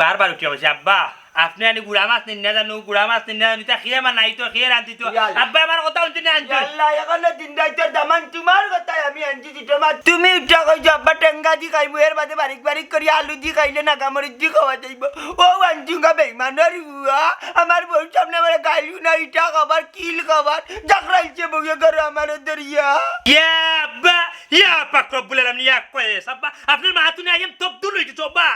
বারবার উঠিয়া বলছি আব্বা আপনি আনি গুড়া মাছ নিন না জানো গুড়া মাছ নিন না জানো তা খেয়ে আমার নাই তো খেয়ে রান্ধি তো আব্বা আমার কথা শুনছি না আনছো আল্লাহ এখানে দিন রাইতে দামান তোমার কথাই আমি আনছি তোমার তুমি উঠা কইছো আব্বা টেঙ্গা দি খাইবো এর বাদে বারিক বারিক করি আলু দি খাইলে না কামড়ি দি খাওয়া যাইব ও আনছুঙ্গা বেইমানের বুয়া আমার বউ সামনে আমার গাইলু না ইটা খাবার কিল খাবার জাকরাইছে বউয়ে করে আমার দরিয়া ইয়া আব্বা ইয়া পাক রব্বুল আলামিন ইয়া কয়েস আব্বা আপনার মা তুমি আইম তবদুল হইছে চব্বা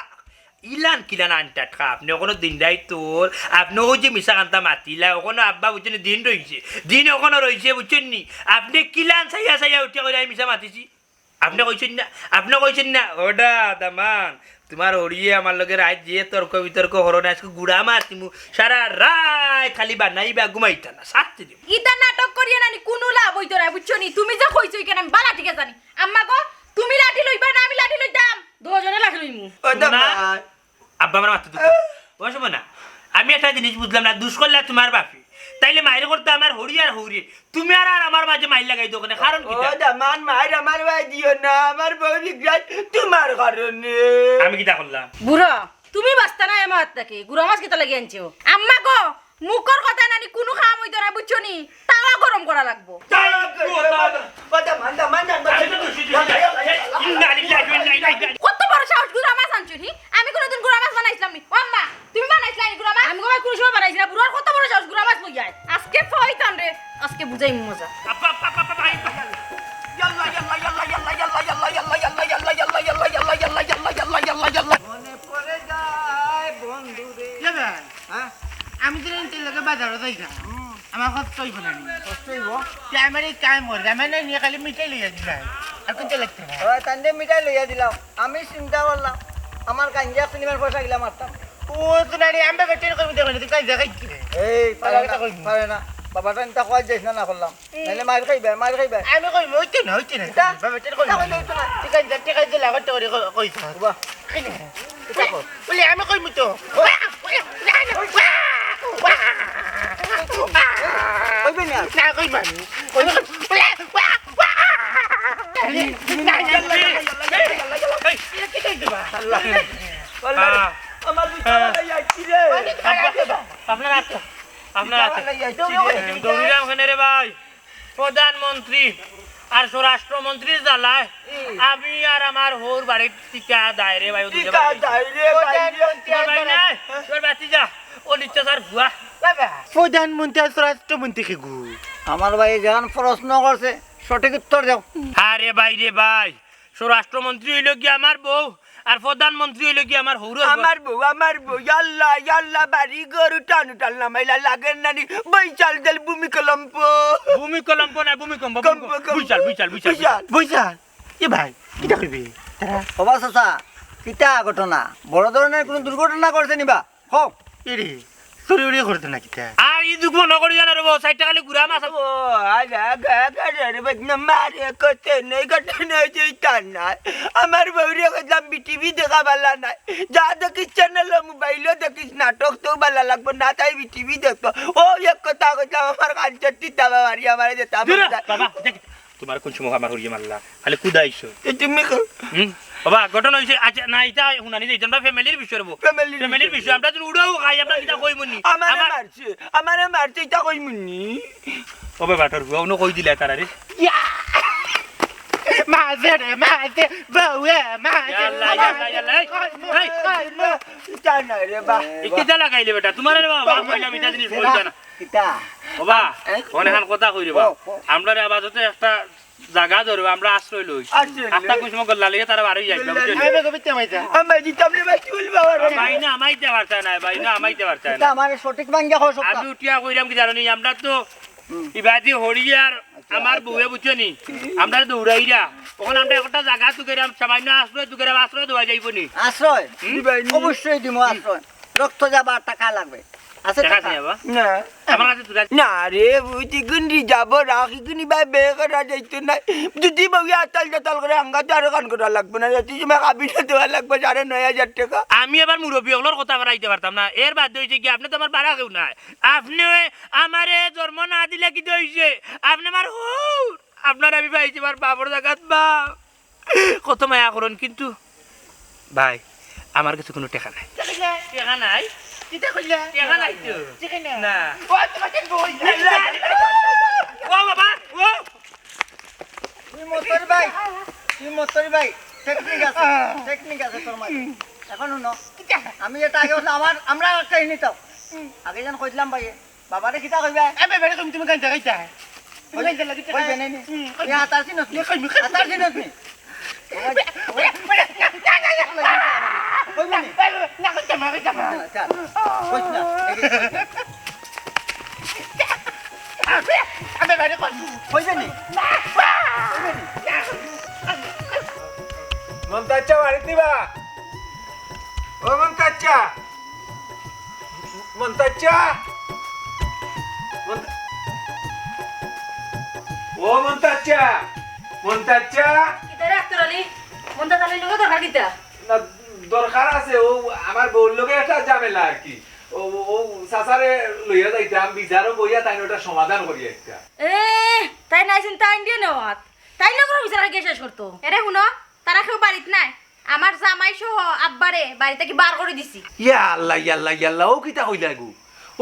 ইলান কিলান আনটা খা আপনি ওখানে দিন দাই তোর আপনি ওই যে মিশা কান্তা মাতিলা ওখানে আব্বা বুঝছেন দিন রইছে দিন ওখানে রইছে বুঝছেন নি আপনি কিলান সাইয়া সাইয়া উঠিয়া করে আমি মিশা মাতিছি আপনি কইছেন না আপনি কইছেন না ওটা দামান তোমার ওড়িয়ে আমার লগে রাত যে তর্ক বিতর্ক হরো না আজকে গুড়া মাতিমু সারা রাত খালি বানাইবা ঘুমাইতা না সাথে দিব ইটা নাটক করিয়া নানি কোনো লাভ হইতো না বুঝছ নি তুমি যে কইছো কেন আমি বালা ঠিক জানি আম্মা গো তুমি লাঠি লইবা না আমি লাঠি লইতাম দুজনে লাঠি লইমু ও না। আব্বা আমার মাথা দুঃখ বসবো না আমি একটা জিনিস বুঝলাম না দুষ করলে তোমার বাপি। তাইলে মায়ের করতে আমার হরি আর হরি। তুমি আর আর আমার মাঝে মাইর লাগাই দো ওখানে কারণ কি মান মাইর আমার ভাই দিও না আমার বউ তোমার কারণে। আমি কি করলাম? বুড়ো তুমি বাস্তা না আমার থেকে। গুড়ো মাছ কেতা লাগিয়ে আনছো। আম্মা গো মুখর কথা নানি কোনো খাম হইতো না বুঝছ নি তাওয়া গরম করা লাগবো কত বড় সাহস গুড়া মাছ আনছো নি আমি কোনোদিন গুড়া মাছ বানাইছিলাম নি আম্মা তুমি বানাইছিলা নি গুড়া মাছ আমি কবে কোনো সময় বানাইছি না বুড়ার কত বড় সাহস গুড়া মাছ লই যায় আজকে ফইতাম রে আজকে বুঝাই মজা। মনে পড়ে যায় বন্ধু রে যাবে হ্যাঁ আমি তো তেল লাগে বাজারও যাই না আমার কষ্ট হইব না কষ্ট হইব। তে আমার এই কাম করে আমার না নিয়ে খালি মিঠাই লইয়া দিলাই আর কিন্তু লাগতে না ও তান্ডে মিঠাই লইয়া দিলাম আমি চিন্তা করলাম আমার কাঞ্জা সিনেমার পয়সা গিলা মারতাম ও তো নারী আমরা বেটের কমি দেখো না তুই কি রে এই পারে না না। বাবাটা ইন্তা খোয়াই যাইস না করলাম নাহলে মার খাইবে মার খাইবে। আমি কই হইতে না হইতে না। তা? বাবা বেটের কই তা ঠিক আছে ঠিক আছে করে কইছ বাহ বলে আমি কই মুতো কইবে না না কই মানি কই আল্লাহ আল্লাহ আহ, আমার বিচারা যাচ্ছি রে আব্বা, আপনার আছে আপনার আছে বিচারা যাচ্ছি রে দৌড়িলাম ওখানে রে ভাই প্রধানমন্ত্রী আর স্বরাষ্ট্রমন্ত্রীর জ্বালায় আমি আর আমার হোর বাড়ির টিকা দায় রে ভাই বাড়ি। রে ভাই তোর তার ভুয়া প্রধানমন্ত্রী আর স্বরাষ্ট্রমন্ত্রী কে গু। আমার ভাই যখন প্রশ্ন করছে সঠিক উত্তর দাও আরে ভাই রে ভাই স্বরাষ্ট্রমন্ত্রী হইল কি আমার বউ আর প্রধানমন্ত্রী হইল কি আমার হৌর আমার বউ আমার বউ ইয়াল্লা ইয়াল্লা বাড়ি গরু টানু টান নামাইলা লাগেন নানি বৈচাল দেল ভূমিকলম্প। ভূমিকম্প না ভূমিকম্প। বুঝাল বুঝাল বুঝাল বুঝাল এ ভাই কিটা কইবে? তারা বাবা চাচা ঘটনা? বড় ধরনের কোনো দুর্ঘটনা করছে নিবা। হোক এরে চুরি উড়ি করতে না কিটা আর ই দুঃখ নকরি জানা রব সাইডটা খালি ঘুরা মাছ বদনা মারে কতে নেই যেটা নাই আমার বউরে কইলাম বিটিভি দেখা বালা নাই যা দেখিস চ্যানেল মোবাইলও দেখিস নাটক তো বালা লাগবে না তাই বিটিভি দেখতো ও এক কথা কইলাম আমার কাঞ্চর টিতা বাবারি আমার যেতাম তোমার কোন সময় আমার হরিয়ে মারলা খালি কুদাইছো তুমি বাবা ঘটনা হইছে আচ্ছা না এটা শুনানি দিই তোমরা ফ্যামিলির বিষয় রব ফ্যামিলির বিষয়। আমরা তো উড়াও খাই আমরা কিটা কই মুনি আমারে মারছে আমারে মারছে এটা কই মুন্নি। ওবে বাটর হুয়া উনো কই দিলে তারা রে মাঝে রে মাঝে বউয়ে মাঝে এটা বা। ইকিটা লাগাইলে বেটা? তোমার রে বাবা কইলাম এটা জিনিস বলছ না কিতা বাবা এই, অনেক কথা কই রে বাবা। আমরা রে আবাদতে একটা জায়গা ধরবো আমরা আশ্রয় লই। আস্তা কোন গল্লা লেগে তারা বাড়ি আমি দিতাম ভাই চুল বাবা ভাই? না আমাইতে পারছে না ভাই না আমাইতে পারছে এটা না আমার সঠিক বাঙ্গা হয় সব আমি উঠিয়া কইরাম কি জানি আমরা তো। ইবাদি হরিয়ার আমার বউয়ে বুঝছ নি আমরা তো উড়াইরা ওখানে আমরা একটা জায়গা তুকেরাম সামান্য আশ্রয় তুকেরাম আশ্রয় দেওয়া যাইব নি। আশ্রয়। অবশ্যই দিব আশ্রয়। রক্ত যাবা টাকা লাগবে। আছে টাকা? না আমার কাছে না রে বুঝি যাব রাখি গুনি ভাই বে করা যাইতো না। যদি বউ আতাল জাতাল করে আঙ্গা তো কান করা লাগবে না। যদি তুমি কাবি না দেওয়া লাগবে সাড়ে নয় হাজার টাকা। আমি এবার মুরব্বী ওগুলোর কথা বাড়াইতে পারতাম না। এর বাদ হয়েছে কি আপনি তো আমার বাড়া কেউ নাই। আপনি আমারে জন্ম না দিলে কি হয়েছে আপনি আমার হুর। আপনার আমি পাইছি আমার বাবর জাগাত বাপ। কত মায়া করুন কিন্তু। ভাই আমার কাছে কোনো টেকা নাই? টেকা নাই? কিতা কইলা টেকা নাই তো ঠিক না না ও তোমাকে বই ও বাবা ও তুই মতর ভাই তুই মতর ভাই টেকনিক আছে টেকনিক আছে তোর মাঝে এখন শুনো আমি এটা আগে আমার আমরা কাহিনী তো আগে যেন কইলাম ভাই বাবারে কিতা কইবা তুমি তুমি কাঁদা ওই কাঁদা লাগি নি কইবা আচ্ছা না নি মন্তাচ্চা বাড়িতে দিবা ও মন্তাচ্চা মন্তাচ্চা মন্ত- ও মন্তাচ্চা মন্তাচ্চা কিতারে আক্তর আলী মনটা চালিয়ে লোক দরকার আছে ও আমার বউর লগে একটা ঝামেলা আর কি। ও ও সাসারে লইয়া যাইতাম বিচারও বইয়া তাই ওটা সমাধান করি একটা এ তাই নেওয়াত তাই লোকের বিচারা গিয়ে শেষ করতো? এরে শুনো তারা কেউ বাড়িত নাই। আমার জামাই সহ আব্বারে বাড়ি থেকে বার করে দিছি? ইয়া আল্লাহ ইয়া আল্লাহ ইয়া আল্লাহ ও কিতা কইলা গো?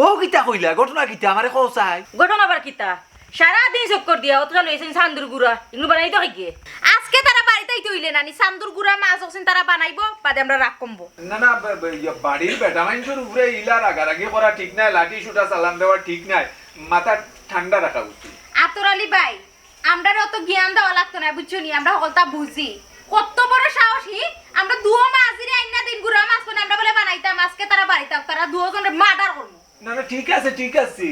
ও কিতা কইলা? ঘটনা কিতা? আমারে ঘটনা আবার কিতা? সারাদিন চক্কর দিয়া অত লইছেন চান্দুর গুড়া। এগুলো বানাই তো গিয়ে আজকে তারা বাড়িতেই তৈলে নানি চান্দুর গুড়া মাছ হচ্ছেন তারা বানাইবো বাদে আমরা রাগ কমবো। না না বাড়ির বেটা মানুষের উপরে ইলা রাগারাগি করা ঠিক নাই লাঠি সুটা চালান দেওয়া ঠিক নাই মাথা ঠান্ডা রাখা উচিত। আতর আলী ভাই আমরা অত জ্ঞান দেওয়া লাগতো না বুঝছ নি? আমরা সকলটা বুঝি। কত বড় সাহসী আমরা দুও মাঝিরে আইনা দিন গুড়া মাছ আমরা বলে বানাইতাম আজকে তারা বাড়িতে তারা দুজনের মার্ডার করব না না ঠিক আছে ঠিক আছে।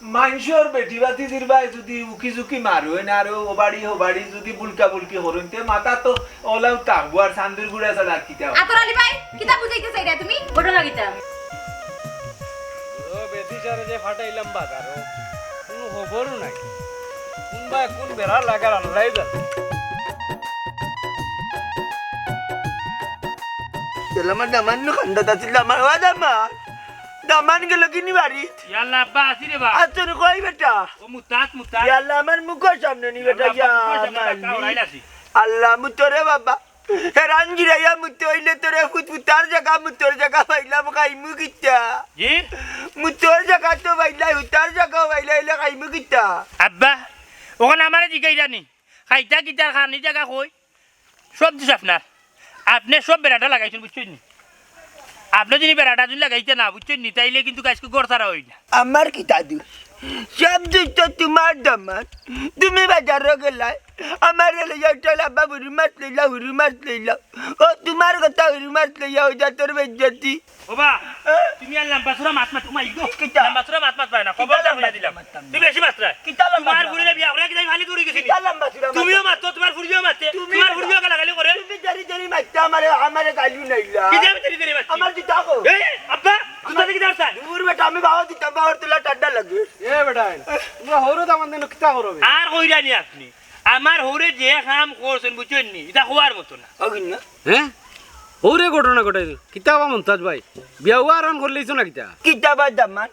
মানুষের বেটি বাতি দিরবাই যদি উকি ঝুঁকি মারো না আর ও বাড়ি ও বাড়ি যদি বুলকা বুলকি হরুন তে মাথা তো ওলাও টাকবো আর সান্দির গুড়া ছাড়া হবে? আতর আলী ভাই কিতা বুঝাইতে চাই তুমি? ঘটনা কিতা ও বেতিচারে যে ফাটাইলাম বাজারও কোনো খবরও নাই। কোনবা কোন বেড়া লাগার আল্লাহ জানে দামান নো খান্দাত আছিল আমার ও দামান গেল কিনি বাড়ি। ইয়াল্লা আব্বা আসি রে বা। কই বেটা? ও মুতাত মুতাত। ইয়াল্লা আমার মুখের সামনে নি বেটা ইয়া আল্লাহ মুতরে বাবা। হেরান গিরাইয়া মুতে হইলে তোরে ফুট ফুটার জায়গা মুতর জায়গা পাইলাম খাইমু কিতা? জি? মুতর জায়গা তো পাইলাই হুতার জায়গা পাইলা হইলে খাইমু কিতা? আব্বা ওখানে আমারে জিগাই জানি খাইতা কিতার খানি জায়গা কই? সব দিস আপনার। আপনি সব বেড়াটা লাগাইছেন বুঝছেন আপনি যদি বেড়াটা যদি লাগাইতে না বুঝছেন নি তাইলে কিন্তু কাজকে গড়তারা হই না। আমার কিতা দোষ সব তো তোমার দমান তুমি বাজারও গেলাই আমার এলাকা চল আব্বা হুরু মাছ লইলা হুরু মাছ লইলা ও তোমার কথা হুরু মাছ লইয়া হয়ে যা তোর বেজ্জতি ওবা তুমি আর লাম্বাসুরা মাছ মাছ উমাই গো কিতা? লাম্বাসুরা মাছ মাছ পায় না খবরদার বুঝা দিলাম তুমি বেশি মাছ রায় কিতা লম্বা তোমার বিয়া ভালি করে গেছিলি কিতা লম্বা সুরা মাছ? তুমিও তোমার ফুরিও তোমার করে তুমি জারি জারি আমারে আমারে নাইলা আমার দিতা আব্বা তুই দূর বেটা আমি বাবা দিতাম বাবার তোলা ঠান্ডা লাগে এ বেটা তোমরা হরো দামান দিন কিতা আর কইরানি আপনি আমার হরে যে কাম করছেন বুঝছেন নি? এটা হওয়ার মতো না। হ্যাঁ? ওরে ঘটনা ঘটাইছো। কিতা বা মন্তাজ ভাই বিয়া আরাম করলেইছো না কিতা? কিতাবা দামান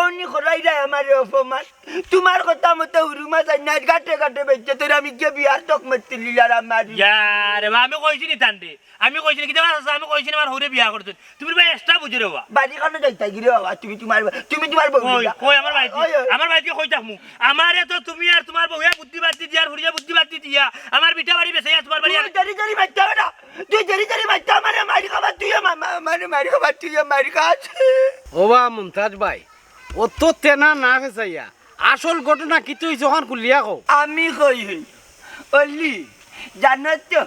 অনি খরাই রে আমারে অপমান। তোমার কথা মতো হুরু মাছ আইনা গাটে গাটে বেচে তোর আমি কে বিয়ার তক মারতিলি আর আমার। ইয়ার আমি কইছি নি তান্ডে। আমি কইছি কি দেবা আমি কইছি আমার হরে বিয়া করতে। তুমি ভাই এক্সট্রা বুঝে রে বা বাড়ি কানে যাইতা গিরে বাবা? তুমি তোমার তুমি তোমার বউ কই আমার ওই। আমার বাড়িতে কই থাকমু? আমারে তো তুমি আর তোমার বউয়া বুদ্ধি বাতি দিয়া আর হুরিয়া বুদ্ধি বাতি দিয়া আমার বিটা বাড়ি বেসে তোমার বাড়ি তুই জারি জারি মারতে হবে না। তুই জারি জারি মারতে আমারে মারি খাবার তুই মানে মারি খাবার তুই মারি খাস। ও বা মন্তাজ ভাই। ও তো তেনা না ফেসাইয়া আসল ঘটনা কি তুই যখন কুলিয়া কো আমি কই হই অলি জানো তো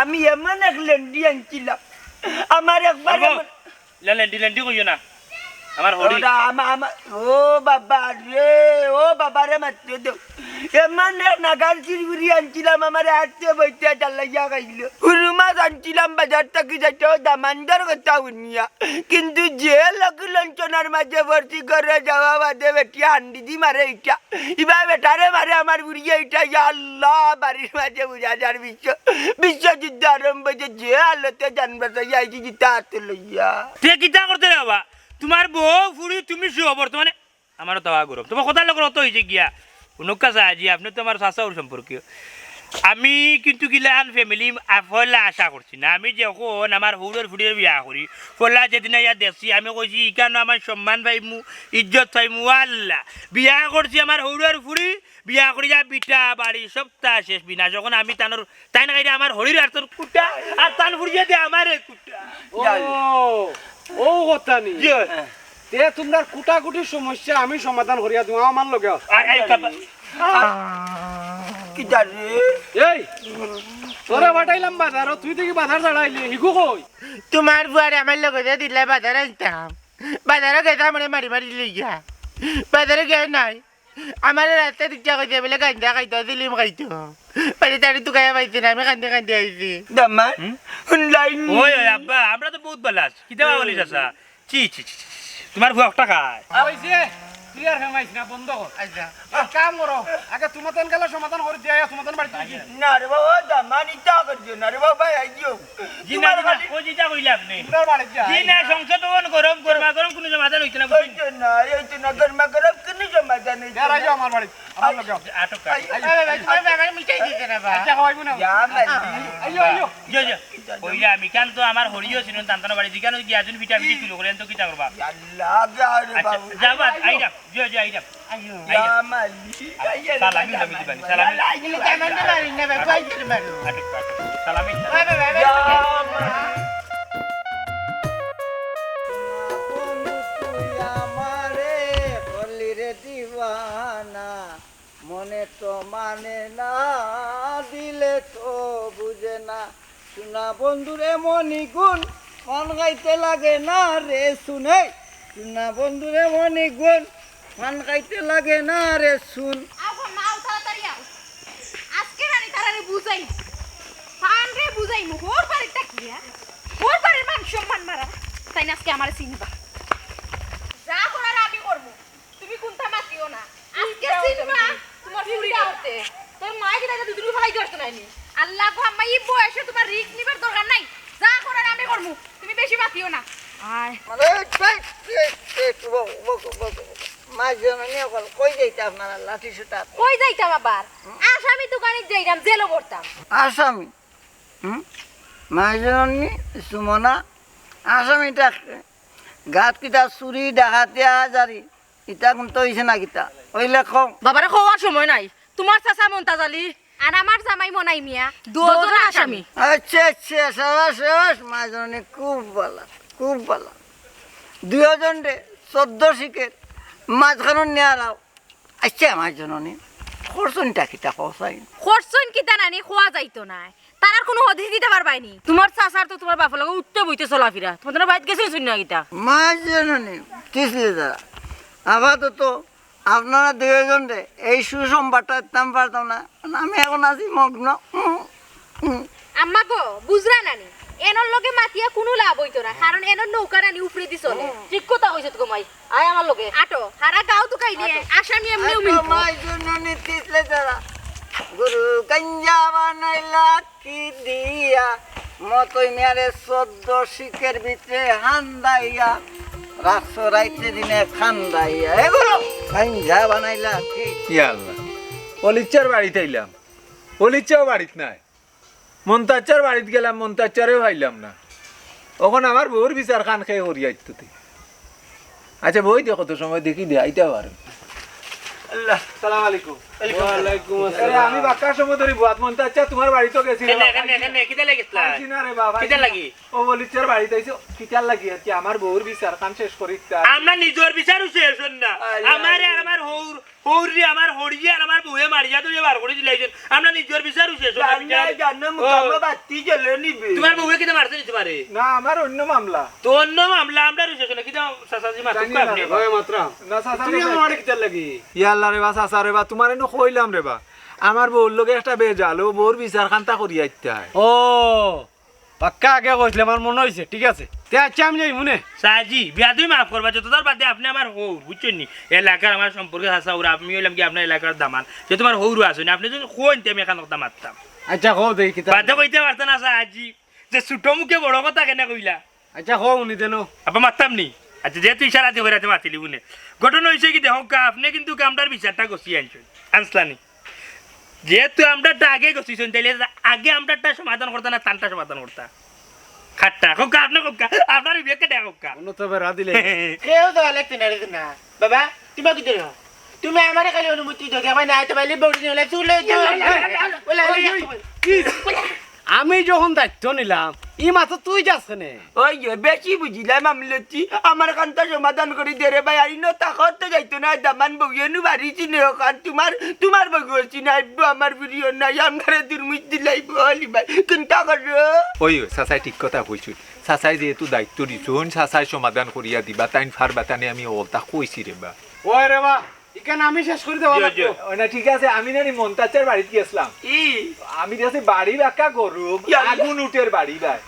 আমি এমন এক লেন্ডি আনছিলাম। আমার একবার লেন্ডি লেন্ডি কইও না। আমার হরি। ওরা আমা আমা ও বাবা রে ও বাবা রে মারতে দেও এমন এক নাগার আনছিলাম আমার হাতে বইতে চালাইয়া খাইল হুরু মাছ আনছিলাম বাজার থেকে যাইতে দামানদার কথা শুনিয়া। কিন্তু যে লোক লঞ্চনার মাঝে ভর্তি করে যাওয়া বাদে বেটি হান্ডি দি মারে ইটা ইবা বেটারে মারে আমার বুড়িয়ে ইটা ইয়া আল্লাহ বাড়ির মাঝে বুঝা যার বিশ্ব। বিশ্বযুদ্ধ আরম্ভ যে আলোতে জানবে তাই আইছি জিতা হাতে লইয়া। তে কিতা করতে রে বাবা তোমার বউ ফুরি তুমি শুও বর্তমানে আমারও তাওয়া গরম তোমার কথা লোক রত হয়েছে গিয়া। উনকা সাহায্য আপনি তো আমার শাশাউর সম্পর্কীয় আমি কিন্তু গিলান ফ্যামিলি ফলা আশা করছি না। আমি যখন আমার হৌরের ফুড়ের বিয়া করি ফলা যেদিন ইয়া দেখছি আমি কইছি ইকানো আমার সম্মান পাইমু ইজ্জত পাইমু আল্লাহ! বিয়া করছি আমার হৌরের ফুড়ি বিয়া করি যা বিটা বাড়ি সপ্তাহ শেষ বিনা। যখন আমি তানোর তাই না আমার হরির আর তোর কুটা আর তান ফুড়িয়ে দিয়ে আমার কুটা। ও কথা নি ইয়ে, তে তোমার কুটাকুটি সমস্যা আমি সমাধান করিয়া দিও আমার লগে। কি জানি। এই তোরা বাটাইলাম বাজার তুই দেখি বাজার দাঁড়াইলি হিগু কই? তোমার বুয়ারে আমার লগে দিলে বাজারে আইতাম বাজারে গেতাম মানে মারি মারি লইয়া। বাজারে গে নাই। আমার রাস্তা দিকটা কইতে বলে গান্দা খাইতো দিলিম খাইতো মানে তার তুকায়া পাইছে না আমি কান্দে কান্দে আইছি দামান লাইন ওই ওই আব্বা আমরা তো বহুত ভালো আছি কিতা বলিস আসা চি চি। তোমার ভুয়া টাকায় কইছে ক্লিয়ার ফেমাইছ না বন্ধ কর আচ্ছা কাম করো আগে তোমার তেন গেলে সমাধান করে দিয়া তোমার তেন বাড়িতে গিয়ে না রে বাবা দামান ইচ্ছা করছ না রে বাবা আইও জি না জি না, ও যেটা কইলে আপনি তোর বাড়িতে যা জি না সংসদ ভবন গরম গরমা গরম কোনো সমাধান হইছে না না এইতো না গরমা গরম আমার। আচ্ছা হরিও ছিল তান্তানা বাড়ি জিকানো গিয়াজুন পিঠা পিঠি তুলো করেন তো কিতা করবা আচ্ছা যাবা যা মালি সালামি সালামি তো মানে না দিলে তো বুঝে না। শোনা বন্ধুরে মনি গুণ, মন গাইতে লাগে না রে শুনে। শোনা বন্ধুরে মনি গুণ, মন গাইতে লাগে না রে শুন। আও। আজকে রানি তারারে বুঝাই পান রে বুঝাই মু হোর বাড়িটা কি হ্যাঁ? হোর বাড়ির মান সম্মান মারা। তাই না আজকে আমার চিনবা যা করার আমি করব তুমি কোনটা মাতিও না আজকে চিনবা হতে তোর মায়ে কি দাদা দুদিন ফলাই দিওস না নি আল্লাহ গো আম্মা এই বয়সে তোমার রিস্ক নিবার দরকার নাই। যা করার আমি করব। তুমি বেশি মাতিও না। আয়। মানে কই যাইতে আপনারা লাঠি সুতা কই যাইতাম আবার? আসামি দোকানে যাইতাম জেলও করতাম আসামি? হুম? সুমনা আসামিটা গাত কিতা চুরি ডাকাতিয়া জারি ইটা কিন্তু হইছে না কিতা? ওইলে কম বাবারে খাওয়ার সময় নাই। তোমার চাচা মন্তাজ আলী আর আমার জামাই মনাই মিয়া। দুজন আসামি আচ্ছা আচ্ছা সাবাস সাবাস মাইজনী খুব ভালো খুব ভালো দুজন রে চোদ্দ শিখের মাঝখানো নিয়ে রাও আচ্ছা মাইজনী খরচনটা কিতা কসাই খরচন কিতা নানি খোয়া যাইতো না তার আর কোনো হদিস দিতে পারবাইনি তোমার চাচার তো তোমার বাপের লগে উঠতে বইতে চলাফিরা তোমার বাইত গেছে শুনি না গীতা মাঝজননী তিসলি দ্বারা আপাতত আপনারা দুজন রে এই সুসংবাদটা দিতাম পারতাম না। আমি এখন আছি মগ্ন। উম, উম। আম্মা গো বুঝরা নানি এনর লগে মাতিয়া কোনো লাভ হইতো না কারণ এনর নৌকা রানি উপরে দি চলে। ঠিক কথা কইছে তো মাই আয় আমার লগে। আটো হারা গাও তো কাইলে আসামি এমনিও এত মিলতো মাঝজননী তিসলি দ্বারা গুরু গঞ্জা বানাইলা কি দিয়া মতই মেরে চোদ্দ শিখের ভিতরে হান্দাইয়া রাত্র রাইতে দিনে খান্দাইয়া এগুলো গঞ্জা বানাইলা কি? ইয়া আল্লাহ অলিচ্চার বাড়িতে আইলাম। অলিচ্চাও বাড়িতে নাই। মন্তাচ্চার বাড়িতে গেলাম মন্তাচ্চারেও পাইলাম না। ওখানে আমার বউর বিচার খান খেয়ে হরিয়া ইত্যুতি আচ্ছা বই দেখো তো সময় দেখি দে আইতে পারো। আল্লাহ সালাম আলাইকুম। আমি বাক্কার সময় ধরে বুয়াত মন্তাচ্চা তোমার বাড়িতে গেছি? ও অলিচ্চার বাড়িতে আইছো? কিতার লাগি আর কি? আমার বউর বিচার খান শেষ করি আমরা নিজের বিচারও শেষ না আমার আর আমার হৌর হৌরি আমার হরিয়ে আর আমার বউয়ে মারিয়া তো বার করে দিলাইছেন আমরা নিজের বিচারও শেষ না বিচার। জানো মুখামা বাতি জ্বলে নিবে। তোমার বউয়ে কিতা মারছে নি তোমারে? না আমার অন্য মামলা। তো অন্য মামলা আমরা শেষ না কিতা সাসাজি মারছে? না রে বা রে বা তোমার এনে কইলাম রে বা। আমার বউর লগে একটা বেজাল ও বউর বিচার খান্তা করি আইতে হয়। ও পাক্কা আগে কইছিলে আমার মনে হইছে ঠিক আছে। তে আচ্ছা আমি যাই মনে সাজি বিয়া তুমি মাফ করবা যত তার বাদে আপনি আমার হৌর বুঝছেন নি? এলাকার আমার সম্পর্কে হাসা ওরা আমি হইলাম কি আপনার এলাকার দামান যে তোমার হৌর আসেনি আপনি যদি কোন আমি এখান কথা মারতাম। আচ্ছা কও দেই কিতা বাধ্য কইতে পারতেন না সাজি। যে ছোট মুখে বড় কথা কেন কইলা? আচ্ছা কও উনি দেন। আপা মারতাম নি? আচ্ছা যেহেতু ইশারা দিয়ে মাতিলি বুনে ঘটনা হয়েছে কি দেখো কা আপনি কিন্তু কামটার বিচারটা গছিয়ে আনছেন আনসলানি যেহেতু আমরাটা আগে গছিছেন তাইলে আগে আমরাটা সমাধান করতা না তানটা সমাধান করতা খাট্টা আপনার কেউ তো না বাবা তুমি কি দিও তুমি আমার খালি অনুমতি দাও আমার না তো বাইলে বড় নিলে চলে আমি যখন দায়িত্ব নিলাম ই মাত্র তুই যাস কেনে ওই যে বেশি বুঝিলাম আমি লচ্ছি। আমার কান্তা সমাধান করে দে রে ভাই আইনো তাকত তো যাইতো না দামান বগিয়ানু বাড়িছি নে ওখান তোমার তোমার বগিয়েছি না আইবো আমার ভিডিও নাই আমার দুর্মিত দিলাইব হলি ভাই চিন্তা করো? ওই চাচাই ঠিক কথা কইছো চাচাই যেহেতু দায়িত্ব দিছুন চাচাই সমাধান করিয়া দিবা তাইন ফারবা তানে আমি ওলতা কইছি রে বা। ওই রে বা এখানে আমি শেষ করে লাগবো না ঠিক আছে আমি নানি মন্তাচার বাড়িতে গেছিলাম ই। আমি যাচ্ছি বাড়ি বাক্কা গরু আগুন উঠের বাড়ি ভাই।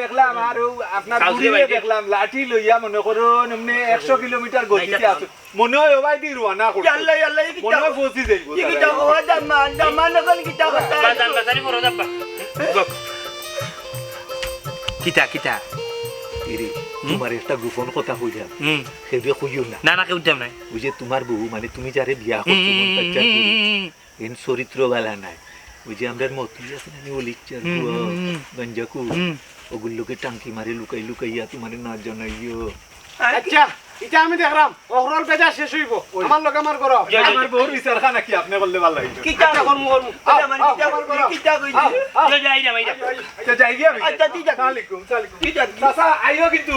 দেখলাম আর আপনার বুড়িরে দেখলাম লাঠি লইয়া মনে করুন এমনি একশো কিলোমিটার গতিতে আছে। মনে হয় ওবাই দি রোয়ানা করছে। ইয়াল্লা ই মনে হয় বসি যাইব নকল করো যাবা কিতা কিতা এরে তোমার একটা গোপন কথা হইলা। হুম। সেবে কইও না না? না কেউ নাই। ওই যে তোমার বউ মানে তুমি যারে বিয়া করছ এন চরিত্র বালা নাই। ওই যে আমরা মতি আছে না অলিচার গঞ্জাকু ওগুলোকে টাঙ্কি মারে লুকাই লুকাইয়া তোমার না জানাইও আচ্ছা এটা আমি দেখলাম। অহরল বেজা শেষ হইব। আমার লোক আমার করো আমার বউর বিচার খা নাকি আপনি করলে ভালো লাগবে? কিতা কর্ম কর্ম দামান কিতা কিতা কইছি? যা যাই না ভাই আচ্ছা যাই গিয়া আচ্ছা, ঠিক আছে। আসসালামু আলাইকুম সালাম ঠিক আছে। চাচা আইও কিন্তু।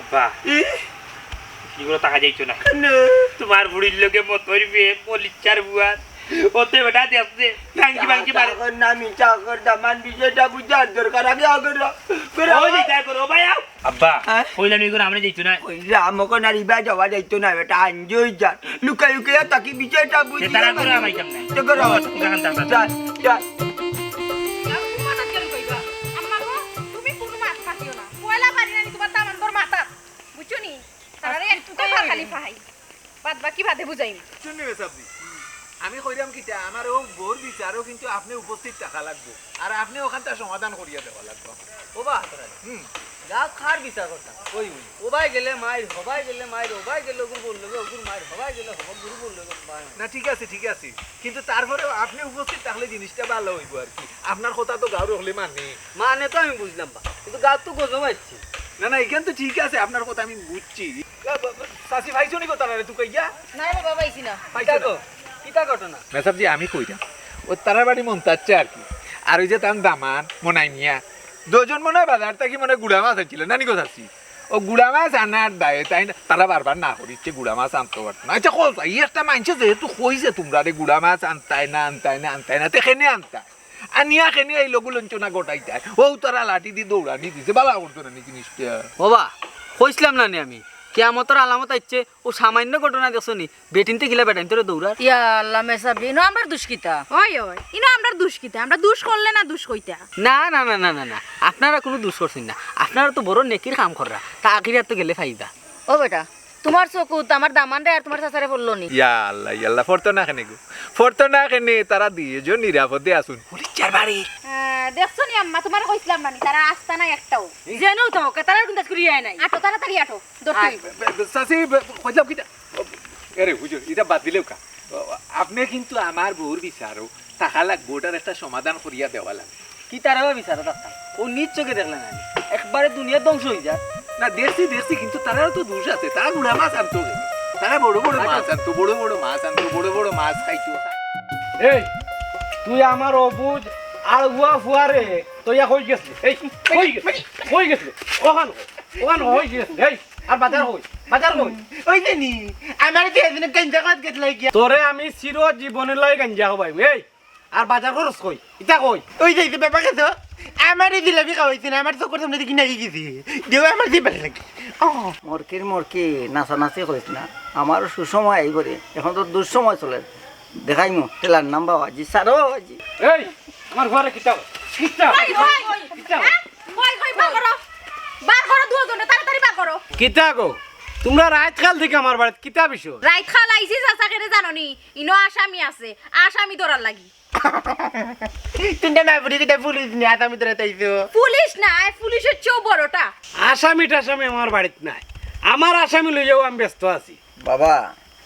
আব্বা। এগুলো টাকা যাইছো না। তোমার বুড়ির লোকে মতর বিয়ে পলিচার বুয়া। ওতে বেটা দেখছে ভাঙ্গি ভাঙ্গি মারে। নামি চাকর দামান বিষয়টা বুঝার দরকার আগে আগর ও যেটা করো ভাই আব্বা। হ্যাঁ? কইলাম এগুলো আমরা যাইছো না। আমাকে নারিবা যাওয়া যাইতো না বেটা আঞ্জই যান। লুকাই লুকাইয়া তাকি বিষয়টা বুঝি। যে তারা করে আমাইতাম না। তো করো যা যা না? না নি খালি ফাহাই। বাদ বাকি বাদে বুঝাইম। শুনি মেসাবজি আমি কইরাম কিটা আমার ও বোর বিচারও কিন্তু আপনি উপস্থিত থাকা লাগবো। আর আপনি ওখানটা সমাধান করিয়া দেওয়া লাগবো। ও বা হুম। যা খার বিচার করতাম ওই ওই ওবাই গেলে মায়ের হবাই গেলে মায়ের ওবাই গেলে ওগুর বলল ওগুর মায়ের হবাই গেলে হব গুরু বলল না ঠিক আছে ঠিক আছে। কিন্তু তারপরেও আপনি উপস্থিত থাকলে জিনিসটা ভালো হইব আর কি। আপনার কথা তো গাঁর হলে মানে। মানে তো আমি বুঝলাম বা কিন্তু গা তো গজম আসছি। না না এখান তো ঠিক আছে আপনার কথা আমি বুঝছি। চাষি ভাইছো নি কথা রে তুই কইয়া? না রে বাবা আইছি না পাইছো ঘটনা? মেসাবজি আমি কইরাম ও তারার বাড়ি মন তাচ্ছে আর কি। আর ওই যে তার দামান মনাই নিয়া দুজন মনে হয় বাজার থেকে মনে গুড়া মাছ আনছিল নানি কথা আছি ও গুড়া মাছ আনার দায়ে তাই না- তারা বারবার না করিচ্ছে গুড়া মাছ আনতে পারত না। আচ্ছা কল এই একটা মানছে যেহেতু কইছে তোমরা রে গুড়া মাছ আনতাই না আনতাই না আনতাই না তেখেনে আনতাই? আনিয়া খেনে এই লোক লঞ্চনা গোটাইতাই? ও তারা লাঠি দিয়ে দৌড়ানি দিছে বালা করতো না নি জিনিসটা বাবা কইছিলাম না নি আমি? কেয়ামতর আলামত আইছে ও সামান্য ঘটনা দেখছনি। বেটিনতে গিলা বেটাইন তোরে দৌড়া ইয়া আল্লাহ মেসাবি ইনো আমরা দুষ্কিতা ওই ওই। ইনো আমরা দুষ্কিতা আমরা দুষ করলে না দুষ কইতা? না না না না না না। আপনারা কোনো দুষ করছেন না। আপনারা তো বড় নেকির কাম কররা। তা আখিরাত তো গেলে ফাইদা। ও বেটা তোমার চকুত আমার দামান রে আর তোমার চাচারে পড়ল নি। ইয়া আল্লাহ ফরতো না খেনে গো ফরতো না খেনে তারা দিয়েজন নিরাপদে আসুন। হলিচার বাড়ি। দেখছ নি আম্মা তোমার কইছিলাম না নি, তারা আসতা না একটাও। জানো তো কিন্তু করিয়া নাই। আটো তাড়াতাড়ি আটো। চাষি কইলাম কিটা? আরে হুজুর এটা বাদ দিলেও কা? আপনি কিন্তু আমার বউর বিচারও টাকা লাগবো ওটার একটা সমাধান করিয়া দেওয়া লাগবে কি তারা বিচারা থাকতাম ও নিজ চোখে দেখলেন আমি। একবারে দুনিয়া ধ্বংস হয়ে যায় না দেখছি দেখছি কিন্তু তারাও তো দোষ আছে। তারা গুড়া মাছ আনতো? তারা বড় বড় মাছ আনতো বড় বড় মাছ আনতো বড় বড় মাছ খাইতো। এই তুই আমার অবুজ আর হুয়া ফুয়ারে তো ইয়া হয়ে গেছিলি এই হয়ে গেছিলি হয়ে গেছিলি ওখান ওখান হয়ে গেছিলি এই আর বাজার হই বাজার হই। ওই যে নি আমার যে এদিন গঞ্জা কাজ তোরে আমি চির জীবনের লয় গাঞ্জা হবাই এই আর বাজার খরচ কই? ইটা কই? ওই যে ব্যাপার গেছো আমার এই দিলাবি খাওয়াইছি না আমার তো করতাম না দেখি নাকি গেছি। দেও আমার দিয়ে ভালো লাগে মরকির মরকি নাচানাচি করিস না। আমার সুসময় এই করে এখন তো দুঃসময় চলে। দেখাই মো টেলার নাম বাবাজি সারো বাবাজি। এই আমার ঘরে কিতাব হ্যাঁ? কিতা গো? তোমরা রাত কাল থেকে আমার বাড়িতে কিতাব ইসো রাইত খাল আইছি চাচা কেটে জানো নি ইনো আসামি আছে আসামি ধরার লাগি। তিনটা না বুড়ি কিটা পুলিশ নিয়ে হাত আমি ধরে তাইছো পুলিশ না পুলিশের চেয়েও বড়টা আসামি টাসামি আমার বাড়িতে নাই। আমার আসামি লই যাও আমি ব্যস্ত আছি। বাবা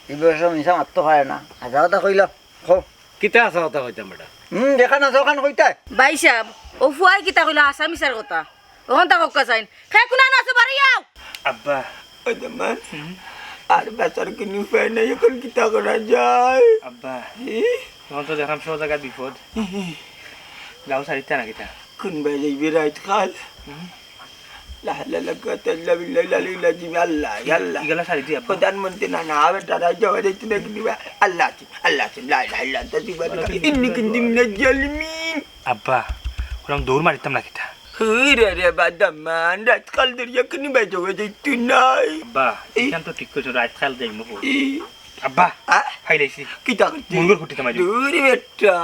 এই বয়সে মিশা মারতে পারে না। হাজা কথা কইলাম হো। কিতা আছে কথা কইতাম বেটা? হুম দেখা না যাও খান কইতাই ভাই সাহেব ও ফুয়াই কিতা কইলা আসা মিশার কথা। ওখান তা কক্কা চাইন। খাই কোনা না আছে বাড়ি যাও আব্বা ওই দামান আর বেচার কিনি নাই এখন কিতা করা যায়। আব্বা। এখন তো দেখলাম সব জায়গায় বিপদ গাও সারিতে না কিতা কোন বাই যাইবি রাইত খাল আল্লাহ আল্লাহ প্রধানমন্ত্রী না না বেটা রাই যাওয়া যাইতে না কিনি আল্লাহ আল্লাহ দিবা ইন্নি মিনা জালিমিন আব্বা ওরকম দৌড় মারিতাম না কিতা রাত কাল দরিয়া কিনি বাই যাওয়া নাই আব্বা এই- তো ঠিক করছ রাত খাল যাই মুখ ই আব্বা ফাইলাইছি কিতা করতে মুঙ্গুর ফুটিতে মারি দূর বেটা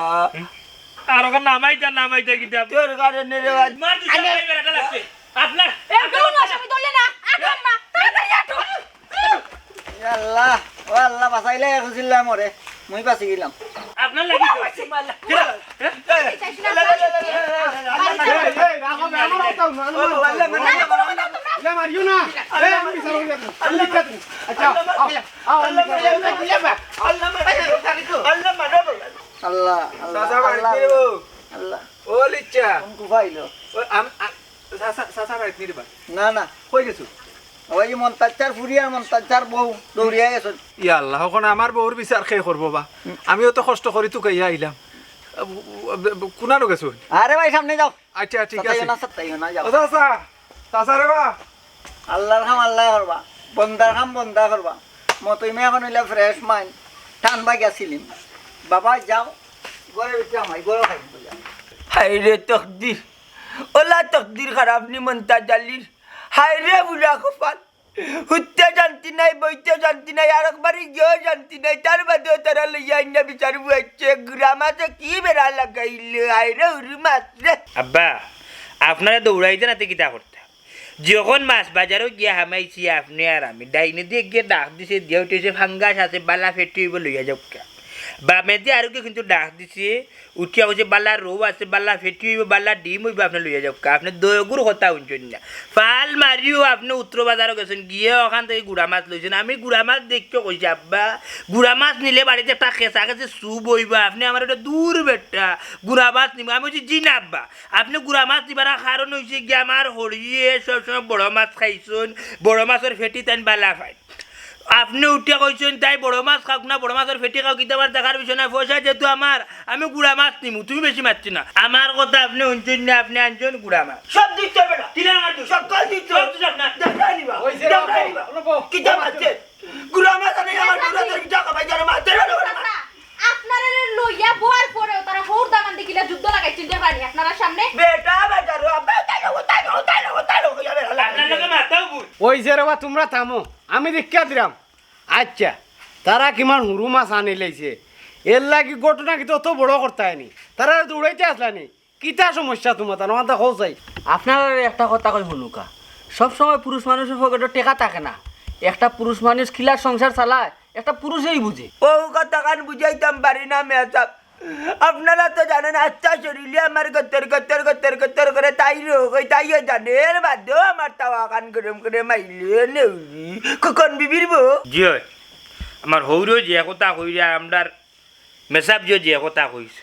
আর ওখানে নামাই যা নামাই যা কিতা তোর কারণে রে বাদ মার দিছে ভাই বেটা লাগছে আপনার একদম না আমি ধরলে না আটক না তাড়াতাড়ি আটক আল্লাহ ও আল্লাহ বাঁচাইলে খুঁজিলাম মরে মই বাঁচি গেলাম আপনার লাগি তো না। মারিও আমি কইলাম। আমি আচ্ছা, আও, আল্লাহ আল্লাহ আল্লাহ? আল্লাহ ও লিচ্ছা কোন কুফাইলো আম আ- চাচা চাচা বাড়িত বা না না কই গেছো ওই মন্তাচার ফুরিয়ার মন্তাচার বউ দৌড়িয়া গেছ ইয়া আল্লাহ আমার বউর বিচার খেয়ে করব বা আমিও তো কষ্ট করি তো কাইয়া আইলাম কোনানো গেছো আরে ভাই সামনে যাও আচ্ছা ঠিক আছে না সাতাইও না যাও রে বা? আল্লাহর খাম আল্লাহ করবা। বন্দার খাম বন্দা করবা। মতই মে এখন হইলে ফ্রেশ মাইন্ড টান বাই গেছিলিম বাবা যাও। গড়ে ভিতরে আমায় গড়ে খাই হায় রে তকদির। ওলা তকদির খারাপ নি মন্তা জালির। হায় রে বুড়া কপাল। হুতে জানতি নাই বইতে জানতি নাই আর একবারই গিয়েও জানতি নাই। তার বাদেও তারা লইয়া আইনা বিচার বুয়াচ্ছে গ্রামাতে কি বেড়া লাগাইলে? হায় রে উরি মাছ রে। আব্বা আপনারা দৌড়াইতে না কিতা করতে? যখন মাছ বাজারও গিয়া হামাইছি, আপনি আর আমি ডাইনে দিয়ে গিয়ে ডাক দিছে দিয়ে উঠেছে ফাঙ্গাস আছে, বালা ফেটি লইয়া যাও বামে দিয়ে আর কেউ কিন্তু ডাক দিছে উঠিয়া হচ্ছে বালা রৌ আছে, বালা ফেটি হইব, বালা ডিম হইব, আপনি লইয়া যাও আপনি দয়গুর কথা শুনছেন না। ফাল মারিও আপনি উত্তর বাজারও গেছেন, গিয়ে ওখান থেকে গুড়া মাছ লইছেন। আমি গুড়া মাছ দেখছ কইছি, আব্বা, গুড়া মাছ নিলে বাড়িতে একটা খেসা গেছে সুপ হইবা, আপনি আমার এটা দূর বেটা, গুড়া মাছ নিব। আমি জি না, আব্বা, আপনি গুড়া মাছ নিবার কারণ হয়েছে কি আমার হরিয়ে সবসময় বড় মাছ খাইছেন, বড় মাছের ফেটি তাই বালা খাই আপনি উঠিয়া কইছেন তাই বড় মাছ খাওক না বড় মাছের ফেটি খাওক কিতাবার আমার দেখার বিষয় নাই পয়সা যেহেতু আমার আমি গুড়া মাছ নিমু তুমি বেশি মারছি না আমার কথা আপনি শুনছেন না আপনি আনছেন গুড়া মাছ। সব দিচ্ছে বেড়া কিনা দিও সব দিচ্ছে। সব দিচ্ছে না দেখা নিবা দেখা নিবা। গুড়া মাছ আনে আমার গুড়া ধরে টাকা পাই যারা মাছ ধরে আপনারা লইয়া বোয়ার পরেও তারা হৌর দামান দেখিলে যুদ্ধ লাগাইছিল দেখানি আপনারা সামনে? বেটা বেটা রো আবে তাই তাই মাথাও ওই যে রে বা তোমরা থামো আমি দীক্ষা দিলাম। আচ্ছা তারা কিমান হুরু মাছ আনি লাইছে এর লাগি ঘটনা কিন্তু অত বড় করতে হয়নি তারা দৌড়াইতে আসলানি কিতা সমস্যা তোমার? তার মাথা খোঁজাই আপনার একটা কথা কই হনুকা সব সময় পুরুষ মানুষের পকেটে টেকা থাকে না। একটা পুরুষ মানুষ খিলার সংসার চালায় একটা পুরুষই বুঝে। ও কথা কান বুঝাইতাম পারি না মেয়াসাব আপনারা তো জানেন আচ্ছা শরীরে আমার গত্তর গত্তর গত্তর গত্তর করে তাই রোগ ওই তাইও জানে। এর বাদেও আমার তাওয়া কান গরম করে মাইলে নেউরি। কখন বিবির বউ? জি হয়। আমার হৌর যে কথা কইরা আমরার মেসাব যে যে কথা কইছে।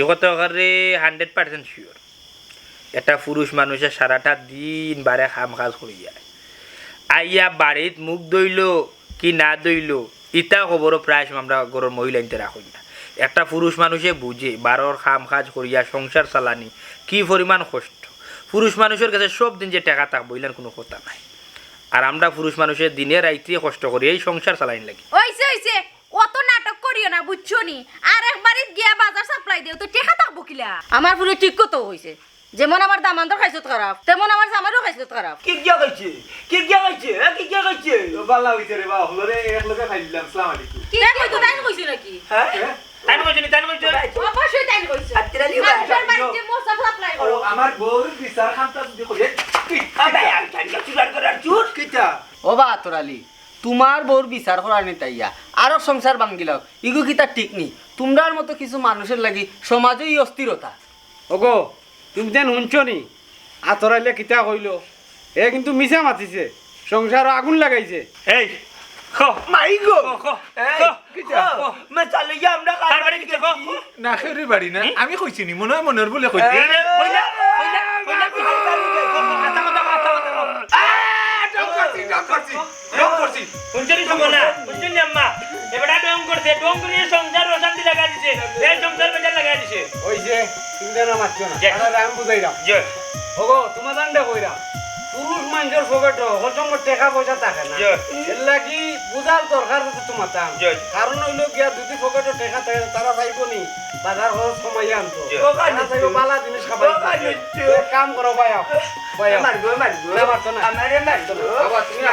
এ কথা করে হান্ড্রেড পার্সেন্ট শিওর এটা পুরুষ মানুষের সারাটা দিন বারে খাম কাজ করে যায় আইয়া বাড়িত মুখ দইল কি না দইল ইটা খবরও প্রায় সময় আমরা গরুর মহিলা ইনতে রাখুন না একটা পুরুষ মানুষে বুঝে বারোর খাম কাজ করিয়া সংসার চালানি কি পরিমাণ কষ্ট। পুরুষ মানুষের কাছে সব দিন যে টাকা থাকব ইলার কোনো কথা নাই। আর আমরা পুরুষ মানুষের দিনে রাইতে কষ্ট করি এই সংসার চালাইন লাগে। ওইছে ওইছে অত নাটক করিও না বুঝছ নি? আর একবারে গিয়া বাজার সাপ্লাই দিও তো টেকা থাকব কিলা আমার পুরো ঠিক কত হয়েছে যেমন আমার দামান্তর খাইছত খারাপ তেমন আমার জামারও খাইছত খারাপ। কি গিয়া গাইছে কি গিয়া গাইছে কি গিয়া গাইছে বাল্লা হইছে রে বা হলরে এক লগে খাই দিলাম সালাম আলাইকুম। কি কইতো তাই কইছো? নাকি? হ্যাঁ? তাই কইছো নি তাই কইছো? অবশ্যই তাই কইছো। আত্রালি মানুষের বাড়িতে মোসা সাপ্লাই করো। আমার বউর বিচার খানটা যদি করি আবে আর কান চুরার করার চুর। কিটা ও বা তোরালি তোমার বউর বিচার করার নি তাইয়া আরও সংসার ভাঙ্গিলাও ইগু কিতা ঠিক নি তোমরার মতো কিছু মানুষের লাগি সমাজেই অস্থিরতা। ওগো তুমি যেন শুনছ নি আতরাইলে কিতা কইল এ কিন্তু মিছা মাতিছে সংসার আগুন লাগাইছে এই না বাড়ি না আমি কইছি নি মনে হয় মনের বলে কইছি এই সংসার অশান্তি লাগা দিছে এই সংসার বেজার লাগা দিছে। ওই যে চিন্তা না মারছো না। তারা আমি বুঝাইলাম যে। ওগো তোমার দান্ডে কইরা পুরুষ মানুষের পকেট হজম টাকা পয়সা থাকে না। এর লাগি বুঝার দরকার আছে তোমার তাম যে। কারণ হইল গিয়া যদি পকেটে টাকা থাকে তারা চাইব নি বাজার খরচ সময় আনতো চাইব বালা জিনিস। এক কাম করো ভাইয়া ভাইয়া মারবো মারবো। মারতো না। আমারে মারবো। বাবা, তুমি না।